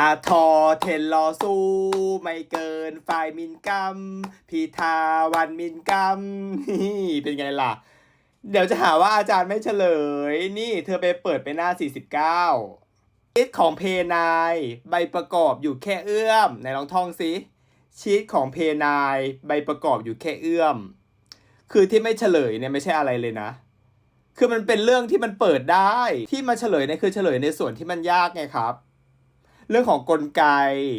อาทอเทนรอสู้ ไม่เกินฝ่ายมินกัมพีทาวันมินกัมนี่เป็นไงล่ะ เดี๋ยวจะหาว่าอาจารย์ไม่เฉลย นี่เธอไปเปิดไปหน้า 49ชีตของเพนายใบประกอบอยู่แค่เอื้อมไหนลองท่องสิชีตของเพนายใบประกอบอยู่แค่เอื้อม คือที่ไม่เฉลยเนี่ยไม่ใช่อะไรเลยนะคือมันเป็นเรื่องที่มันเปิดได้ที่มาเฉลยเนี่ยคือเฉลยในส่วนที่มันยากไงครับ เรื่องของกลไก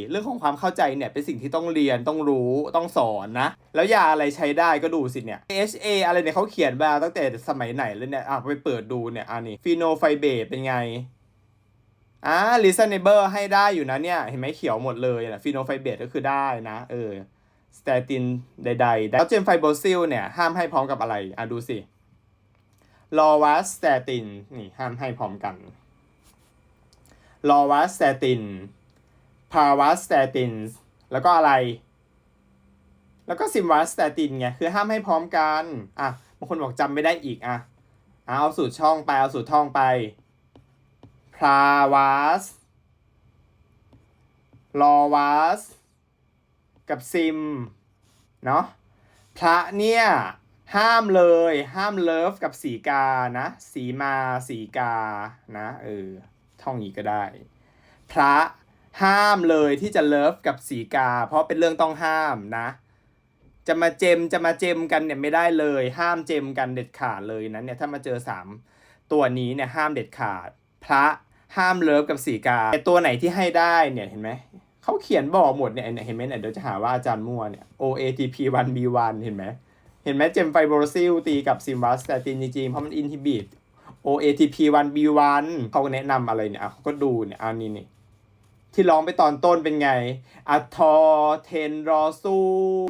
เรื่องของความเข้าใจเนี่ยเป็นสิ่งที่ต้องเรียนต้องรู้ต้องสอนนะ แล้วยาอะไรใช้ได้ก็ดูสิเนี่ย AHA อะไรเนี่ยเขาเขียนมาตั้งแต่สมัยไหนเลยเนี่ยอะไปเปิดดูเนี่ยอันนี้ฟีโนไฟเบตเป็นไงอ่า reasonable ให้ได้อยู่นะเนี่ย เห็นไหมเขียวหมดเลยนะฟีโนไฟเบตก็คือได้นะเออสเตตินใดๆแล้วเจมไฟโบซิลเนี่ย ห้ามให้พร้อมกับอะไร อะดูสิลอวัสสเตตินนี่ห้ามให้พร้อมกัน ลอวัสสเตติน พาวัสสเตติน แล้วก็อะไร แล้วก็ซิมวัสสเตตินไง คือห้ามให้พร้อมกัน อะ บางคนบอกจำไม่ได้อีก อะเอาสูตรช่องไป เอาสูตรท่องไปพราวาส ลอวัสกับซิม เนาะ พระเนี่ย ห้ามเลย ห้ามเลิฟกับสีกา นะ สีมา สีกา นะ เออ ท่องนี้ก็ได้ พระห้ามเลยที่จะเลิฟกับสีกา เพราะเป็นเรื่องต้องห้ามนะ จะมาเจมจะมาเจมกันเนี่ยไม่ได้เลย ห้ามเจมกันเด็ดขาดเลยนะเนี่ยถ้ามาเจอสามตัวนี้เนี่ยห้ามเด็ดขาด พระห้ามเลิฟกับสีกาแต่ตัวไหนที่ให้ได้เนี่ยเห็นไหมเขาเขียนบอกหมดเนี่ยเห็นไหมเนี่ยเดี๋ยวจะหาว่าอาจารย์มั่วเนี่ย OATP 1 B1 เห็นไหมเห็นไหมเจมไฟโบรซิลตีกับซิมวัสแต่ตินจริงๆเพราะมันอินฮิบิต OATP 1 B1 เขาก็แนะนำอะไรเนี่ยเขาก็ดูเนี่ยอันนี้นี่ที่ร้องไปตอนต้นเป็นไงอะทอเทนรอซู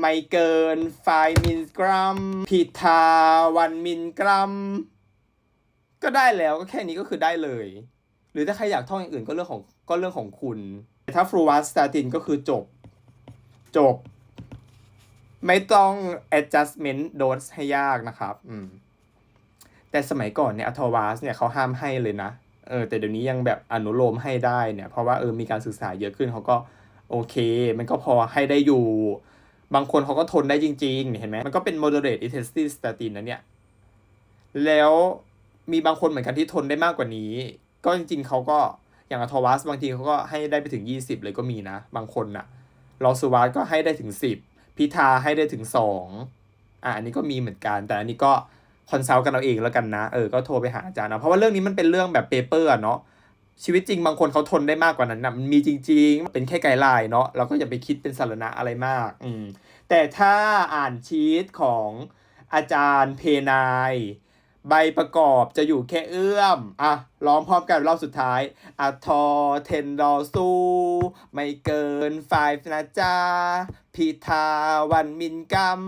ไม่เกิน ไฟมิลกรัม พิทาวันมิลกรัม ก็ได้แล้วก็แค่นี้ก็คือได้เลย หรือถ้าใครอยากท่องอย่างอื่นก็เรื่องของก็เรื่องของคุณแต่ถ้าฟลูวัสตาตินก็คือจบ จบ ไม่ต้อง adjustment dose ให้ยากนะครับ อืม แต่สมัยก่อนเนี่ยอัทวาสเนี่ยเขาห้ามให้เลยนะเออแต่เดี๋ยวนี้ยังแบบอนุโลมให้ได้เนี่ย เพราะว่าเออมีการศึกษาเยอะขึ้นเขาก็โอเค มันก็พอให้ได้อยู่ บางคนเขาก็ทนได้จริง ๆ เห็นไหมมันก็เป็น moderate intensity statin นะเนี่ย แล้วมีบางคนเหมือนกันที่ทนได้มากกว่านี้ ก็จริง ๆเขาก็อย่างอัทวาสบางทีเขาก็ให้ได้ไปถึง 20 เลยก็มีนะ บางคนน่ะลอสวัสก็ให้ได้ถึง 10 พิธาให้ได้ถึง 2อะอันนี้ก็มีเหมือนกัน แต่อันนี้ก็ คอนซัลท์กันเอาเองแล้วกันนะ เออ ก็โทรไปหาอาจารย์นะ เพราะว่าเรื่องนี้มันเป็นเรื่องแบบเปเปอร์เนาะ ชีวิตจริงบางคนเขาทนได้มากกว่านั้นนะมันมีจริง ๆ เป็นแค่ไกด์ไลน์เนาะ เราก็อย่าไปคิดเป็นสารณะอะไรมาก อืม แต่ถ้าอ่านชีตของอาจารย์เพนายใบประกอบจะอยู่แค่เอื้อม อะ ร้องพร้อมกันรอบสุดท้ายอะทอเทนดอซูไม่เกินไฟนะจ้าพิทาวันมินกัม